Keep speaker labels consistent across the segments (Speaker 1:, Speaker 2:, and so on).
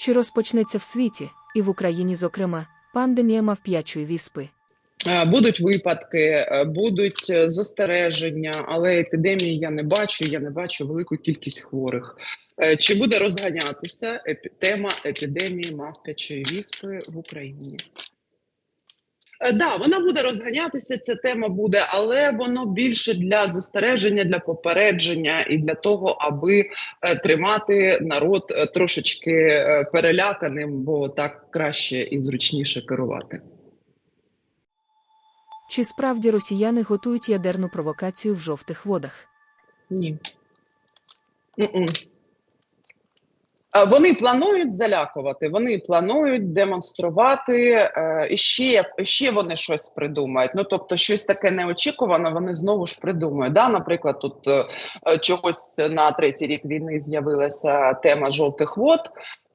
Speaker 1: Чи розпочнеться в світі, і в Україні, зокрема, пандемія мавп'ячої віспи?
Speaker 2: Будуть випадки, е, будуть е, застереження, але епідемії я не бачу. Я не бачу велику кількість хворих. Е, Чи буде розганятися тема епідемії мавпячої віспи в Україні? Так, да, вона буде розганятися, ця тема буде, але воно більше для застереження, для попередження і для того, аби е, тримати народ е, трошечки е, переляканим, бо так краще і зручніше керувати.
Speaker 1: Чи справді росіяни готують ядерну провокацію в жовтих водах?
Speaker 2: Ні. М-м. А Вони планують залякувати, вони планують демонструвати, е, і ще, ще вони щось придумають. Ну, тобто, щось таке неочікуване, вони знову ж придумають. Да? Наприклад, тут е, е, чогось на третій рік війни з'явилася тема жовтих вод.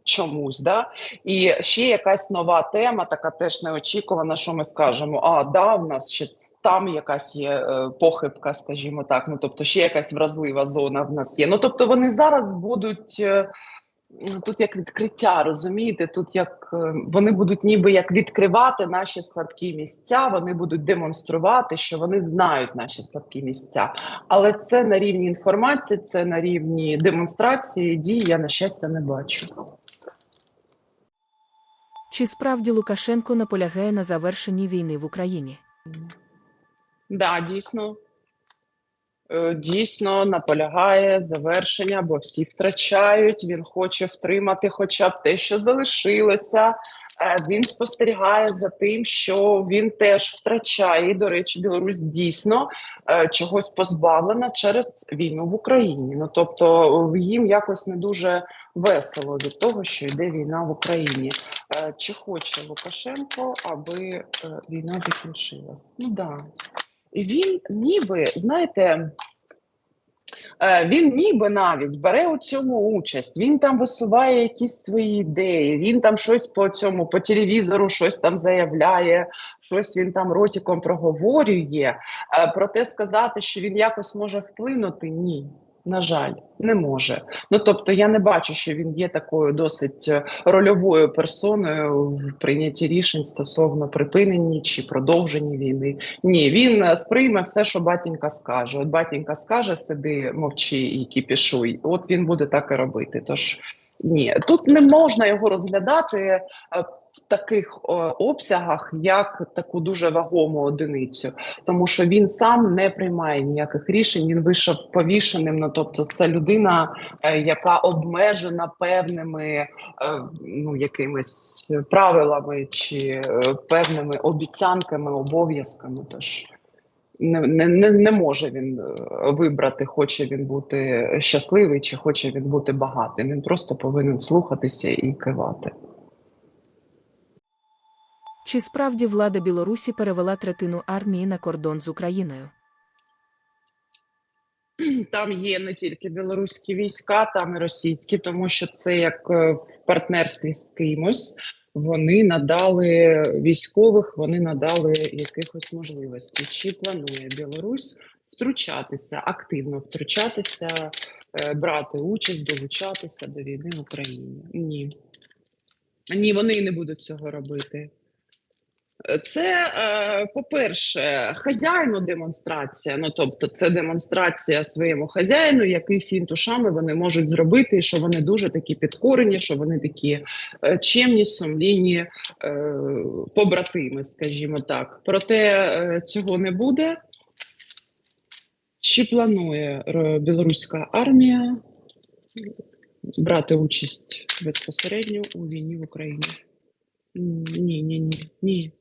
Speaker 2: Чомусь, да, і ще якась нова тема, така теж неочікувана, що ми скажемо: а да, в нас ще там якась є е, похибка, скажімо так. Ну тобто, ще якась вразлива зона в нас є. Ну тобто, вони зараз будуть е, тут як відкриття, розумієте? Тут як е, вони будуть ніби як відкривати наші слабкі місця, вони будуть демонструвати, що вони знають наші слабкі місця. Але це на рівні інформації, це на рівні демонстрації дій. Я на щастя не бачу.
Speaker 1: Чи справді Лукашенко наполягає на завершенні війни в Україні?
Speaker 2: Да, дійсно. Е, Дійсно наполягає завершення, бо всі втрачають. Він хоче втримати хоча б те, що залишилося. Е, Він спостерігає за тим, що він теж втрачає. До речі, Білорусь дійсно е, чогось позбавлена через війну в Україні. Ну тобто їм якось не дуже весело від того, що йде війна в Україні. Чи хоче Лукашенко, аби війна закінчилась? Ну да. Він ніби, знаєте, е, він ніби навіть бере у цьому участь, він там висуває якісь свої ідеї, він там щось по цьому, по телевізору щось там заявляє, щось він там ротиком проговорює. Е, Проте сказати, що він якось може вплинути, ні. На жаль, не може. Ну тобто, я не бачу, що він є такою досить е, рольовою персоною в прийнятті рішень стосовно припинення чи продовження війни. Ні, він е, сприйме все, що батінька скаже. От батінька скаже, сиди, мовчи і кіпішуй. От він буде так і робити. Тож ні, тут не можна його розглядати е, в таких е, обсягах, як таку дуже вагому одиницю, тому що він сам не приймає ніяких рішень. Він вийшов повішеним. Ну тобто, це людина, е, яка обмежена певними е, ну якимись правилами чи певними обіцянками, обов'язками. Тож не, не, не, може він вибрати, хоче він бути щасливий чи хоче він бути багатим. Він просто повинен слухатися і кивати.
Speaker 1: Чи справді влада Білорусі перевела третину армії на кордон з Україною?
Speaker 2: Там є не тільки білоруські війська, там і російські, тому що це як е, в партнерстві з кимось. Вони надали військових, вони надали якихось можливостей. Чи планує Білорусь втручатися, активно втручатися, е, брати участь, долучатися до війни в Україні? Ні. Ні, вони не будуть цього робити. Це, е, по-перше, хазяїну демонстрація. Ну тобто, це демонстрація своєму хазяїну, який фінт ушами вони можуть зробити, і що вони дуже такі підкорені, що вони такі е, чемні, сумлінні е, побратими, скажімо так. Проте цього не буде. Чи планує білоруська армія брати участь безпосередньо у війні в Україні? Ні, ні, ні, ні.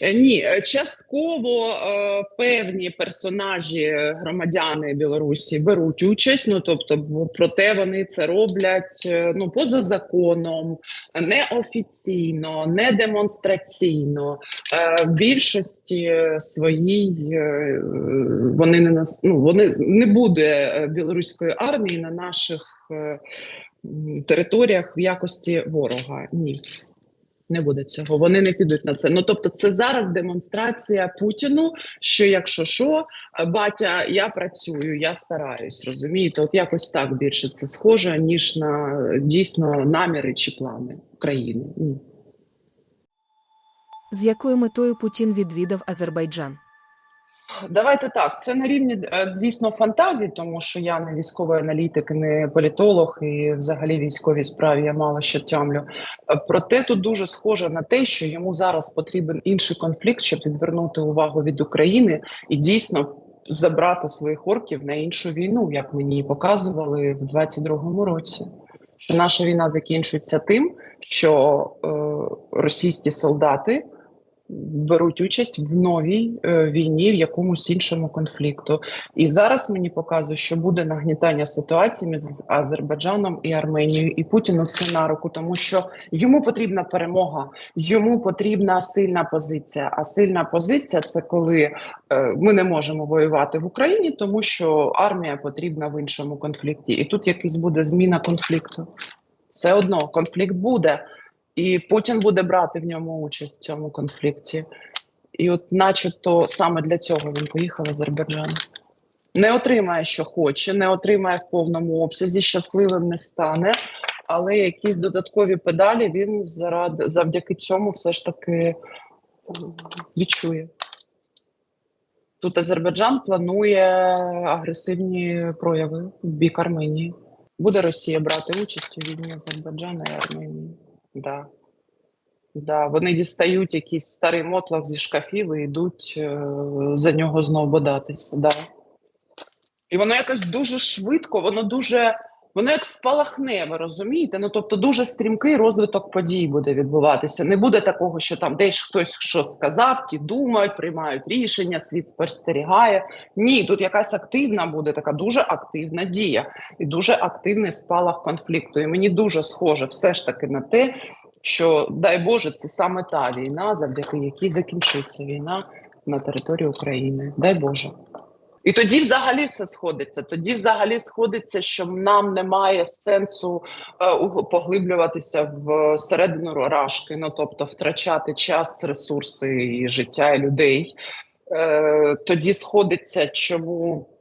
Speaker 2: Е, Ні, е, частково е, певні персонажі, громадяни Білорусі беруть участь. Ну тобто, проте вони це роблять е, ну поза законом, неофіційно, не демонстраційно. Е, в більшості своїй е, вони не нас ну вони не буде білоруської армії на наших е, територіях в якості ворога. Ні. Не буде цього. Вони не підуть на це. Ну тобто, це зараз демонстрація Путіну, що якщо що, батя, я працюю, я стараюсь, розумієте? От якось так більше це схоже, ніж на дійсно наміри чи плани України.
Speaker 1: З якою метою Путін відвідав Азербайджан?
Speaker 2: Давайте так. Це на рівні, е, звісно, фантазій, тому що я не військовий аналітик, не політолог, і взагалі військовій справі я мало що тямлю. Е, Проте тут дуже схоже на те, що йому зараз потрібен інший конфлікт, щоб відвернути увагу від України і дійсно забрати своїх орків на іншу війну, як мені показували в 22-му році. Що наша війна закінчується тим, що е, російські солдати беруть участь в новій е, війні, в якомусь іншому конфлікту. І зараз мені показує, що буде нагнітання ситуації між Азербайджаном і Арменією, і Путіну це на руку, тому що йому потрібна перемога, йому потрібна сильна позиція. А сильна позиція це коли е, ми не можемо воювати в Україні, тому що армія потрібна в іншому конфлікті. І тут якийсь буде зміна конфлікту. Все одно конфлікт буде. І Путін буде брати в ньому участь в цьому конфлікті. І от, начебто, саме для цього він поїхав в Азербайджан. Не отримає, що хоче, не отримає в повному обсязі, щасливим не стане, але якісь додаткові педалі він заради, завдяки цьому все ж таки відчує. Тут Азербайджан планує агресивні прояви в бік Арменії. Буде Росія брати участь у війні Азербайджана і Арменії. Да. Да, вони дістають якийсь старий мотлах зі шкафів і йдуть е, за нього знову бодатися. Да. І воно якось дуже швидко, воно дуже, воно як спалахне, ви розумієте? Ну тобто дуже стрімкий розвиток подій буде відбуватися. Не буде такого, що там десь хтось що сказав, ті думають, приймають рішення, світ спостерігає. Ні, тут якась активна буде така дуже активна дія і дуже активний спалах конфлікту. І мені дуже схоже все ж таки на те, що дай Боже, це саме та війна, завдяки якій закінчиться війна на території України. Дай Боже. І тоді взагалі все сходиться. Тоді взагалі сходиться, що нам немає сенсу е, поглиблюватися в середину рашки, ну тобто втрачати час, ресурси і життя людей. Е, тоді сходиться, чому е,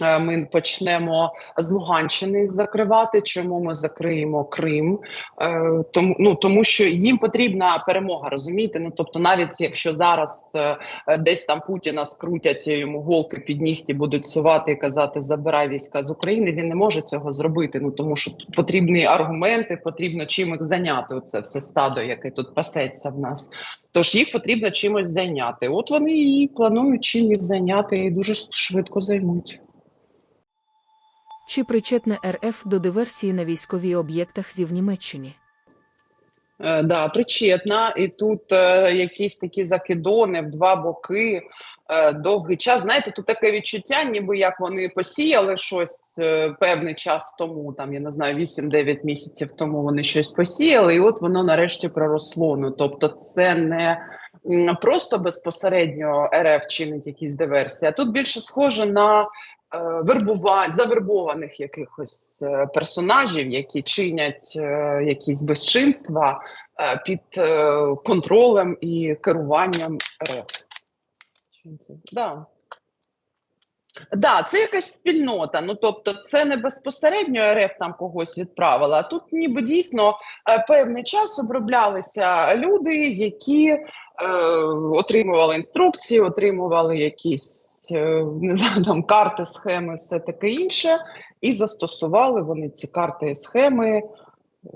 Speaker 2: ми почнемо з Луганщини їх закривати, чому ми закриємо Крим. Е, тому, ну, тому що їм потрібна перемога, розумієте? Ну, тобто, навіть якщо зараз е, е, десь там Путіна скрутять йому голки під нігті будуть сувати і казати забирай війська з України, він не може цього зробити. Ну тому що потрібні аргументи, потрібно чим їх зайняти. Оце все стадо, яке тут пасеться в нас. Тож їх потрібно чимось зайняти. От вони і планують чим їх зайняти, і дуже швидко займуть.
Speaker 1: Чи причетне РФ до диверсії на військовій об'єктах зі в Німеччині?
Speaker 2: Е, да, причетна, і тут е, якісь такі закидони в два боки е, довгий час. Знаєте, тут таке відчуття, ніби як вони посіяли щось е, певний час тому, там я не знаю, 8-9 місяців тому вони щось посіяли, і от воно нарешті проросло. Ну тобто, це не просто безпосередньо РФ чинить якісь диверсії, а тут більше схоже на вербувань, завербованих якихось е, персонажів, які чинять е, якісь безчинства е, під е, контролем і керуванням РФ. Чим це? Да. Да, це якась спільнота. Ну тобто, це не безпосередньо РФ там когось відправила. Тут ніби дійсно е, певний час оброблялися люди, які е, отримували інструкції, отримували якісь е, не знаю, там карти, схеми, все таке інше, і застосували вони ці карти і схеми, е,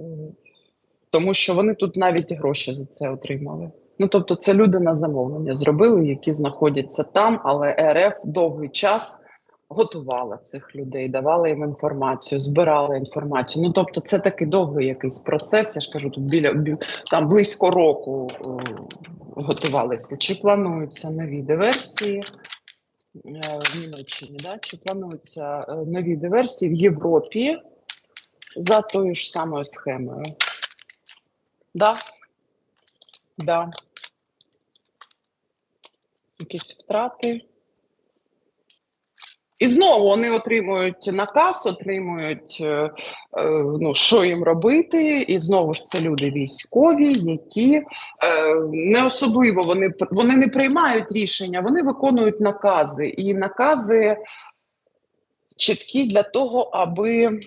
Speaker 2: тому що вони тут навіть гроші за це отримали. Ну, тобто, це люди на замовлення зробили, які знаходяться там, але РФ довгий час готувала цих людей, давала їм інформацію, збирала інформацію. Ну, тобто, це такий довгий якийсь процес. Я ж кажу, тут біля там близько року е, готувалися. Чи плануються нові диверсії е, в Німеччині? Да? Чи плануються е, нові диверсії в Європі за тою ж самою схемою? Да. Да. Якісь втрати. І знову вони отримують наказ, отримують, е, е, ну, що їм робити, і знову ж це люди військові, які е, не особливо вони, вони не приймають рішення, вони виконують накази. І накази чіткі для того, аби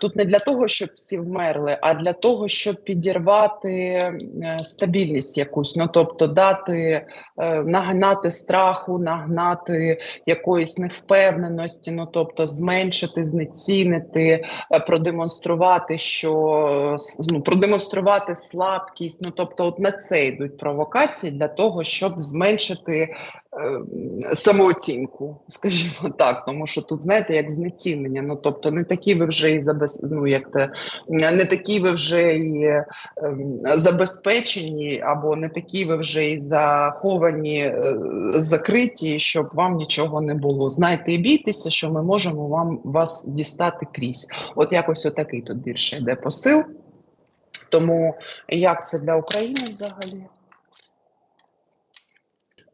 Speaker 2: тут не для того, щоб всі вмерли, а для того, щоб підірвати е, стабільність якусь. Ну тобто дати, е, нагнати страху, нагнати якоїсь невпевненості, ну тобто зменшити, знецінити, е, продемонструвати, що ну, продемонструвати слабкість. Ну тобто, от на це йдуть провокації для того, щоб зменшити самооцінку, скажімо так, тому що тут знаєте, як знецінення. Ну тобто, не такі ви вже і забез... ну, як те, не такі ви вже і ем, забезпечені, або не такі ви вже і заховані, е, закриті, щоб вам нічого не було. Знайте і бійтеся, що ми можемо вам вас дістати крізь. От якось отакий тут більше йде посил. Тому як це для України взагалі?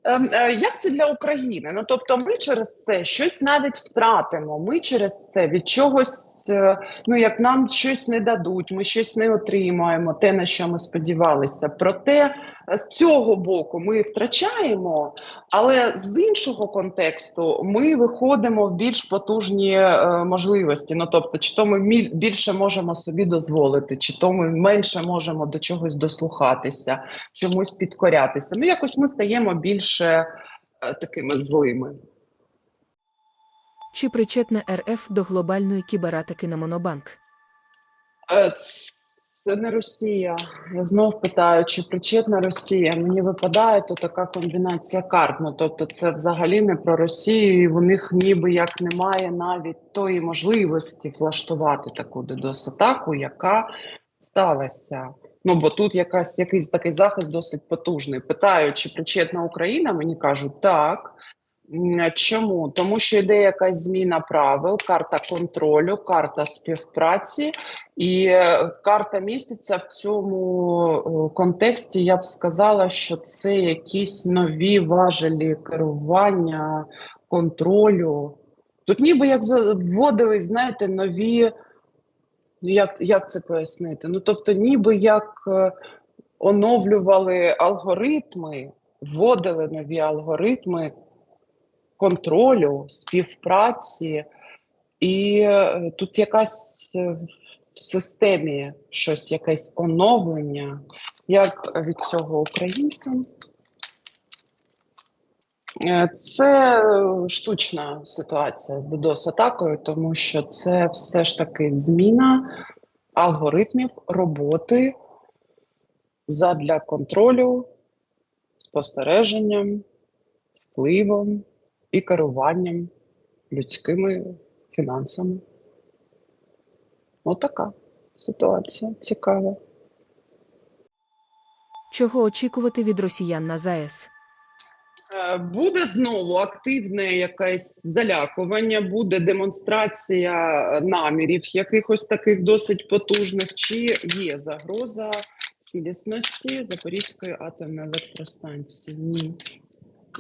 Speaker 2: Ем, е, Як це для України? Ну тобто, ми через це щось навіть втратимо. Ми через це від чогось, е, ну як нам щось не дадуть, ми щось не отримаємо, те на що ми сподівалися. Проте з цього боку ми втрачаємо, але з іншого контексту ми виходимо в більш потужні е, можливості. Ну тобто, чи то ми більше можемо собі дозволити, чи то ми менше можемо до чогось дослухатися, чомусь підкорятися. Ну якось ми стаємо більше е, такими злими.
Speaker 1: Чи причетне РФ до глобальної кібератаки на Монобанк?
Speaker 2: Е, Це не Росія. Я знов питаю, чи причетна Росія. Мені випадає то така комбінація карт. Ну тобто, це взагалі не про Росію, і в них ніби як немає навіть тої можливості влаштувати таку DDoS-атаку, яка сталася. Ну бо тут якась якийсь такий захист досить потужний. Питаю, чи причетна Україна? Мені кажуть так. Чому? Тому що йде якась зміна правил, карта контролю, карта співпраці, і е, карта місяця в цьому е, контексті я б сказала, що це якісь нові важелі керування, контролю. Тут ніби як вводились, знаєте, нові. ну, Як, як це пояснити? Ну, тобто, ніби як е, оновлювали алгоритми, вводили нові алгоритми контролю, співпраці, і е, тут якась е, в системі щось, якесь оновлення. Як від цього українцям? Е, Це штучна ситуація з DDoS-атакою, тому що це все ж таки зміна алгоритмів роботи задля контролю, спостереженням, впливом і керуванням людськими фінансами. Отака ситуація цікава.
Speaker 1: Чого очікувати від росіян на ЗАЕС?
Speaker 2: Е, Буде знову активне якесь залякування, буде демонстрація намірів якихось таких досить потужних, чи є загроза цілісності Запорізької атомної електростанції? Ні.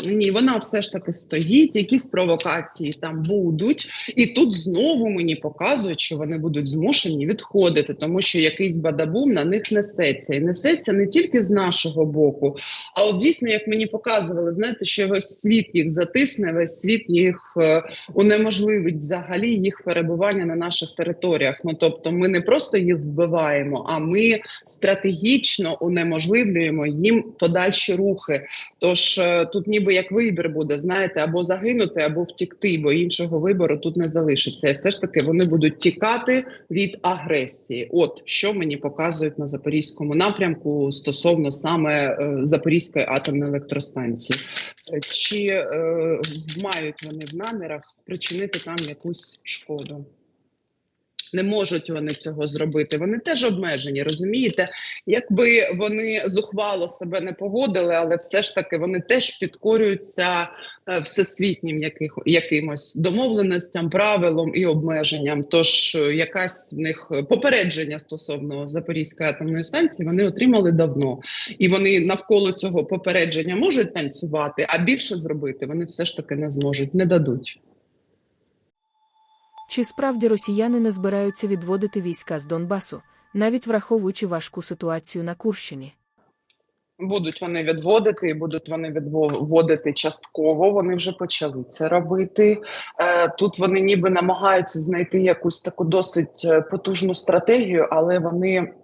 Speaker 2: Ні, вона все ж таки стоїть, якісь провокації там будуть, і тут знову мені показують, що вони будуть змушені відходити, тому що якийсь бадабум на них несеться. І несеться не тільки з нашого боку, а от дійсно, як мені показували, знаєте, що весь світ їх затисне, весь світ їх е, унеможливить взагалі їх перебування на наших територіях. Ну тобто, ми не просто їх вбиваємо, а ми стратегічно унеможливлюємо їм подальші рухи. Тож е, тут ніби як вибір буде, знаєте, або загинути, або втікти, бо іншого вибору тут не залишиться. І все ж таки вони будуть тікати від агресії. От що мені показують на запорізькому напрямку стосовно саме е, Запорізької атомної електростанції. Чи е, мають вони в намірах спричинити там якусь шкоду? Не можуть вони цього зробити. Вони теж обмежені, розумієте? Якби вони зухвало себе не поводили, але все ж таки вони теж підкорюються е, всесвітнім яких, якимось домовленостям, правилам і обмеженням. Тож е, якась в них попередження стосовно Запорізької атомної станції вони отримали давно, і вони навколо цього попередження можуть танцювати, а більше зробити вони все ж таки не зможуть, не дадуть.
Speaker 1: Чи справді росіяни не збираються відводити війська з Донбасу, навіть враховуючи важку ситуацію на Курщині?
Speaker 2: Будуть вони відводити, і будуть вони відводити частково. Вони вже почали це робити. Е, Тут вони ніби намагаються знайти якусь таку досить е, потужну стратегію, але вони.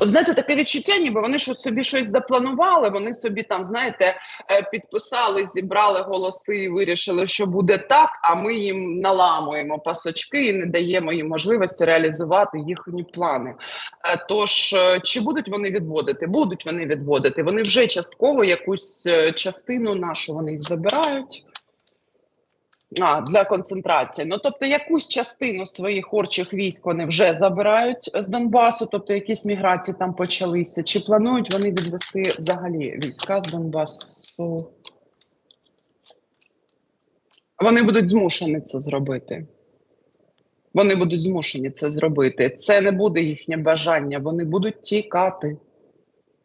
Speaker 2: От знаєте, таке відчуття, ніби вони щось собі щось запланували. Вони собі там, знаєте, е, підписали, зібрали голоси і вирішили, що буде так. А ми їм наламуємо пасочки і не даємо їм можливості реалізувати їхні плани. Е, Тож, е, чи будуть вони відводити? Будуть вони відводити. Вони вже частково якусь частину нашу вони забирають. А, для концентрації. Ну, тобто, якусь частину своїх орчих військ вони вже забирають з Донбасу, тобто якісь міграції там почалися. Чи планують вони відвести взагалі війська з Донбасу? Вони будуть змушені це зробити. Вони будуть змушені це зробити. Це не буде їхнє бажання. Вони будуть тікати.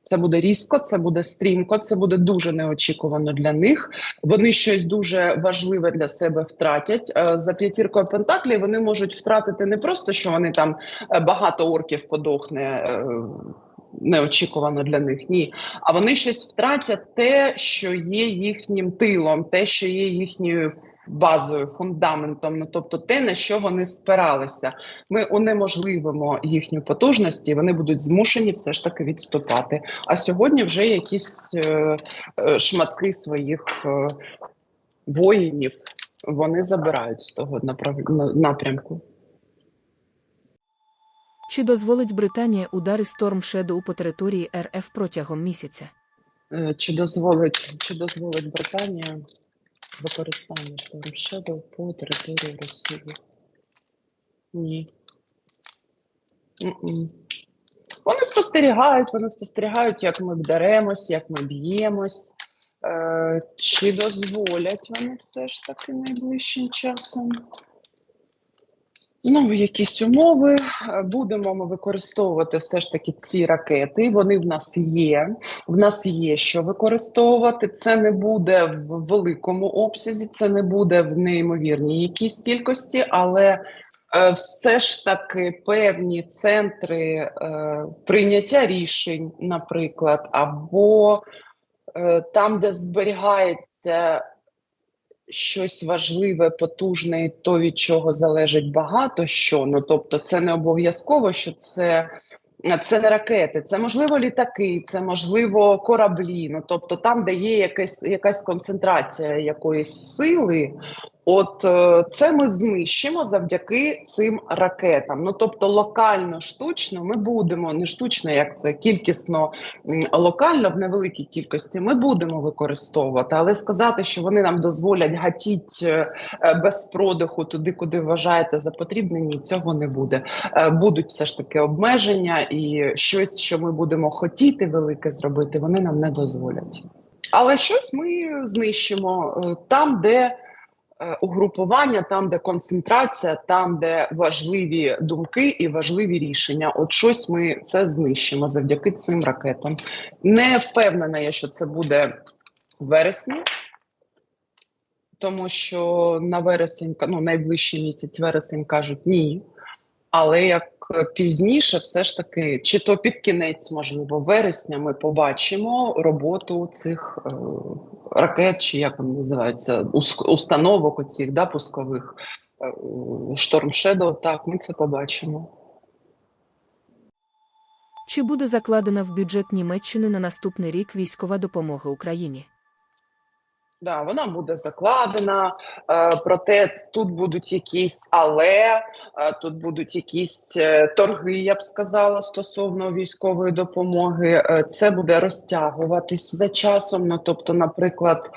Speaker 2: Це буде різко, це буде стрімко, це буде дуже неочікувано для них. Вони щось дуже важливе для себе втратять. Е, За п'ятіркою Пентаклі. вони можуть втратити не просто, що вони там е, багато орків подохне. Неочікувано для них, ні. А вони щось втратять те, що є їхнім тилом, те, що є їхньою базою, фундаментом, ну тобто те, на що вони спиралися. Ми унеможливимо їхню потужність, і вони будуть змушені все ж таки відступати. А сьогодні вже якісь е, е, шматки своїх е, воїнів вони забирають з того напрямку.
Speaker 1: Чи дозволить Британія удари Storm Shadow по території РФ протягом місяця?
Speaker 2: Е, Чи дозволить, чи дозволить Британія використання Storm Shadow по території Росії? Ні. М-м. Вони спостерігають, вони спостерігають, як ми вдаремось, як ми б'ємось. Е, чи дозволять вони все ж таки найближчим часом? Знову якісь умови. Е, Будемо ми використовувати все ж таки ці ракети. Вони в нас є. В нас є що використовувати. Це не буде в великому обсязі, це не буде в неймовірній якійсь кількості, але е, все ж таки певні центри е, прийняття рішень, наприклад, або е, там, де зберігається щось важливе, потужне, то від чого залежить багато що. Ну тобто, це не обов'язково, що це. Це не ракети, це можливо літаки, це можливо кораблі. Ну тобто, там, де є якась, якась концентрація якоїсь сили, от е, це ми знищимо завдяки цим ракетам. Ну тобто, локально, штучно ми будемо не штучно, як це кількісно локально в невеликій кількості. Ми будемо використовувати, але сказати, що вони нам дозволять гатіть е, е, без продиху туди, куди вважаєте за потрібне, ні, цього не буде. Будуть все ж таки обмеження, і щось, що ми будемо хотіти велике зробити, вони нам не дозволять. Але щось ми знищимо там, де угрупування, там, де концентрація, там, де важливі думки і важливі рішення. От щось ми це знищимо завдяки цим ракетам. Не впевнена я, що це буде в вересні, тому що на вересень, ну найближчий місяць вересень кажуть ні. Але як пізніше, все ж таки, чи то під кінець, можливо, вересня, ми побачимо роботу цих е, ракет, чи як вони називаються, установок оцих да, пускових е, Storm Shadow, Так, ми це побачимо.
Speaker 1: Чи буде закладена в бюджет Німеччини на наступний рік військова допомога Україні?
Speaker 2: Да, вона буде закладена, е, проте тут будуть якісь але, е, тут будуть якісь е, торги, я б сказала, стосовно військової допомоги. Це буде розтягуватись за часом. Ну, тобто, наприклад,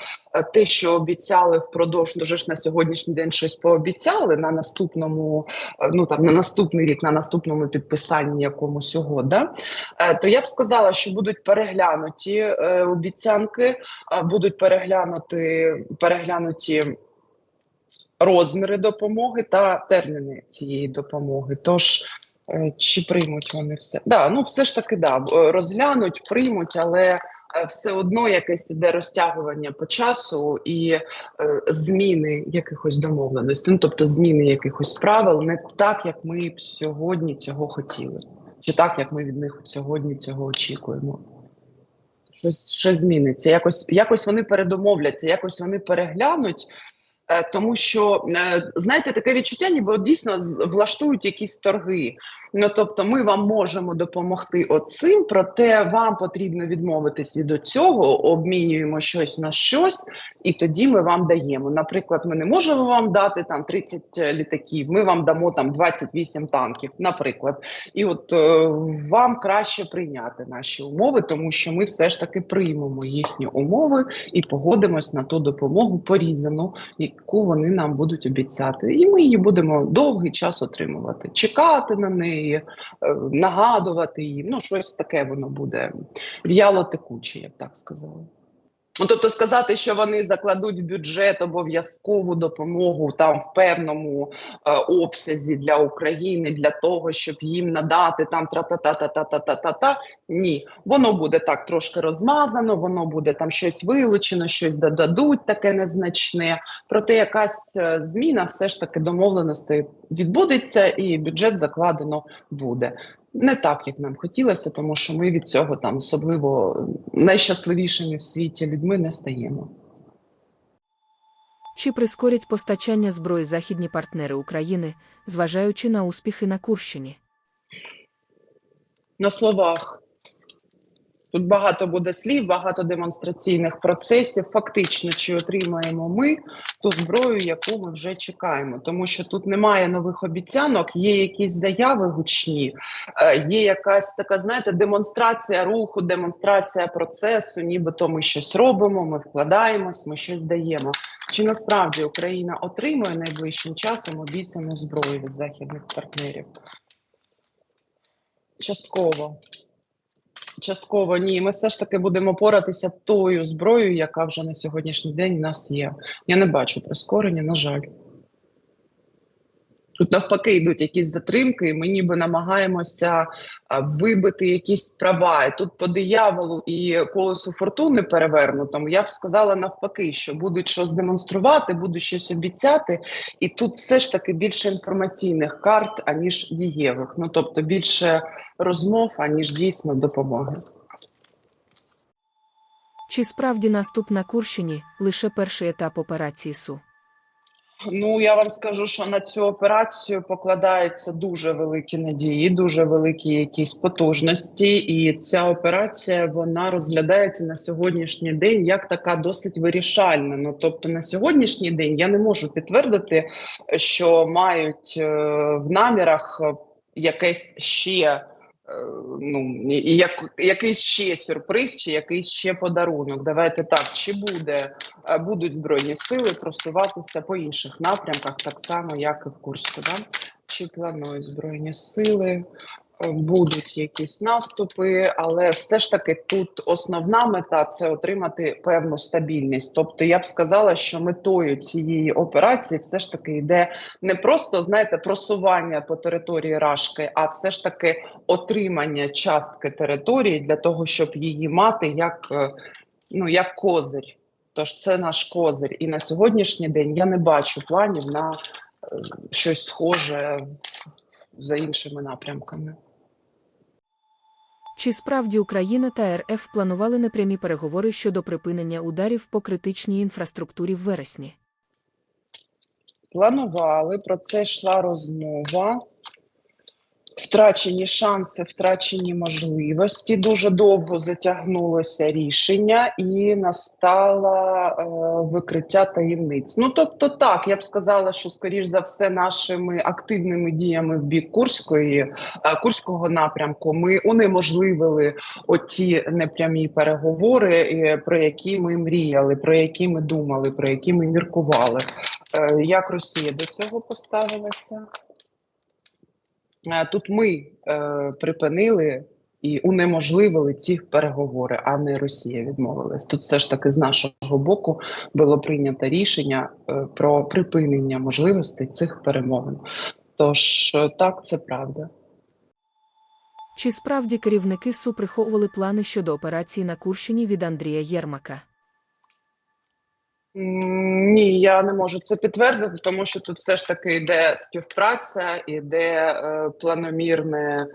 Speaker 2: те, що обіцяли впродовж, ну, вже ж на сьогоднішній день щось пообіцяли на наступному, ну там на наступний рік, на наступному підписанні якомусь угода, е, то я б сказала, що будуть переглянуті обіцянки будуть переглянути, переглянуті розміри допомоги та терміни цієї допомоги. Тож, е, чи приймуть вони все? Да, ну все ж таки, да, е, розглянуть, приймуть, але е, все одно якесь іде розтягування по часу і е, зміни якихось домовленостей, ну тобто зміни якихось правил, не так, як ми сьогодні цього хотіли, чи так, як ми від них сьогодні цього очікуємо. Щось, щось зміниться. Якось, якось вони передомовляться, якось вони переглянуть. Е, Тому що е, знаєте, таке відчуття, ніби дійсно влаштують якісь торги. Ну тобто, ми вам можемо допомогти оцим, проте вам потрібно відмовитись від цього, обмінюємо щось на щось, і тоді ми вам даємо. Наприклад, ми не можемо вам дати там 30 літаків, ми вам дамо там 28 танків, наприклад. І от е, вам краще прийняти наші умови, тому що ми все ж таки приймемо їхні умови і погодимось на ту допомогу порізану, яку вони нам будуть обіцяти. І ми її будемо довгий час отримувати, чекати на неї, е, нагадувати їм. Ну, щось таке воно буде в'яло текуче, я б так сказала. Ну, тобто сказати, що вони закладуть в бюджет обов'язкову допомогу там в певному е, обсязі для України для того, щоб їм надати там тра-та-та-та-та-та-та-та, ні, воно буде так трошки розмазано, воно буде там щось вилучено, щось додадуть таке незначне. Проте якась е, зміна все ж таки домовленостей відбудеться, і бюджет закладено буде. Не так, як нам хотілося, тому що ми від цього там особливо найщасливішими в світі людьми не стаємо.
Speaker 1: Чи прискорять постачання зброї західні партнери України, зважаючи на успіхи на Курщині?
Speaker 2: На словах. Тут багато буде слів, багато демонстраційних процесів. Фактично, чи отримаємо ми ту зброю, яку ми вже чекаємо, тому що тут немає нових обіцянок, є якісь заяви гучні, е, є якась така, знаєте, демонстрація руху, демонстрація процесу, нібито ми щось робимо, ми вкладаємось, ми щось даємо. Чи насправді Україна отримує найближчим часом обіцяну зброю від західних партнерів? Частково. Частково ні. Ми все ж таки будемо поратися тою зброєю, яка вже на сьогоднішній день у нас є. Я не бачу прискорення, на жаль. Тут навпаки йдуть якісь затримки, і ми ніби намагаємося вибити якісь права. І тут по дияволу і колесу фортуни перевернутому, я б сказала навпаки, що будуть щось демонструвати, будуть щось обіцяти, і тут все ж таки більше інформаційних карт, аніж дієвих. Ну тобто більше розмов, аніж дійсно допомоги.
Speaker 1: Чи справді наступ на Курщині лише перший етап операції СУ?
Speaker 2: Ну я вам скажу, що на цю операцію покладаються дуже великі надії, дуже великі якісь потужності, і ця операція вона розглядається на сьогоднішній день як така досить вирішальна. Ну тобто, на сьогоднішній день я не можу підтвердити, що мають е, в намірах е, якесь ще. Е, Ну, як, якийсь ще сюрприз, чи якийсь ще подарунок. Давайте так, чи буде е, будуть збройні сили просуватися по інших напрямках, так само, як і в Курську. Да? Чи планують збройні сили, будуть якісь наступи, але все ж таки тут основна мета це отримати певну стабільність. Тобто я б сказала, що метою цієї операції все ж таки йде не просто знаєте просування по території Рашки, а все ж таки отримання частки території для того, щоб її мати як, е, ну, як козир. Тож це наш козир. І на сьогоднішній день я не бачу планів на е, щось схоже за іншими напрямками.
Speaker 1: Чи справді Україна та РФ планували непрямі переговори щодо припинення ударів по критичній інфраструктурі в вересні?
Speaker 2: Планували, про це йшла розмова. Втрачені шанси, втрачені можливості. Дуже довго затягнулося рішення і настало е, викриття таємниць. Ну тобто, так я б сказала, що скоріш за все, нашими активними діями в бік Курської е, Курського напрямку ми унеможливили оті непрямі переговори, е, про які ми мріяли, про які ми думали, про які ми міркували. Е, Як Росія до цього поставилася? Е, Тут ми е, припинили і унеможливили ці переговори, а не Росія відмовилась. Тут все ж таки з нашого боку було прийнято рішення е, про припинення можливостей цих перемовин. Тож так, це правда.
Speaker 1: Чи справді керівники СУ приховували плани щодо операції на Курщині від Андрія Єрмака?
Speaker 2: Ні, я не можу це підтвердити, тому що тут все ж таки йде співпраця, іде е, планомірне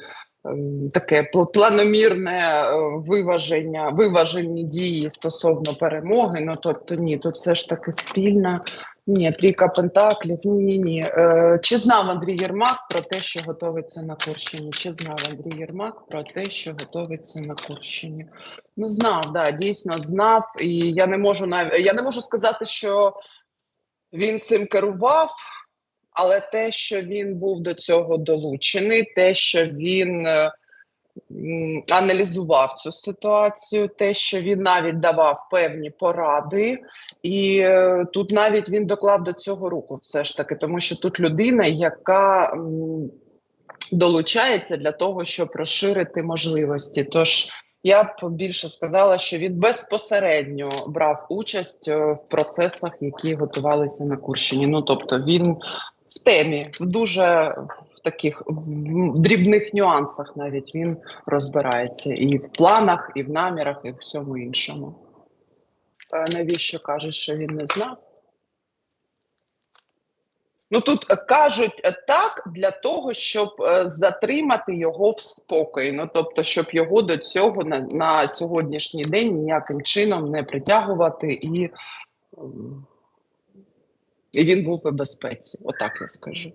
Speaker 2: ем, таке пл- планомірне е, виваження, виважені дії стосовно перемоги. Ну тобто ні, тут все ж таки спільна. Ні, трійка пентаклів. Ні, ні, ні. Е, чи знав Андрій Єрмак про те, що готовиться на Курщині? Чи знав Андрій Єрмак про те, що готовиться на Курщині? Ну, знав, да, дійсно знав, і я не можу навіть я не можу сказати, що він цим керував, але те, що він був до цього долучений, те, що він е, аналізував цю ситуацію, те, що він навіть давав певні поради, і е, тут навіть він доклав до цього руку, все ж таки, тому що тут людина, яка долучається для того, щоб розширити можливості. Тож я б більше сказала, що він безпосередньо брав участь е, в процесах, які готувалися на Курщині. Ну тобто він в темі, в дуже таких дрібних нюансах навіть він розбирається і в планах, і в намірах, і в всьому іншому. Навіщо кажуть, що він не знав? Ну тут е, кажуть е, так для того, щоб е, затримати його в спокої. Ну тобто, щоб його до цього на, на сьогоднішній день ніяким чином не притягувати і, і він був у безпеці. Отак я скажу.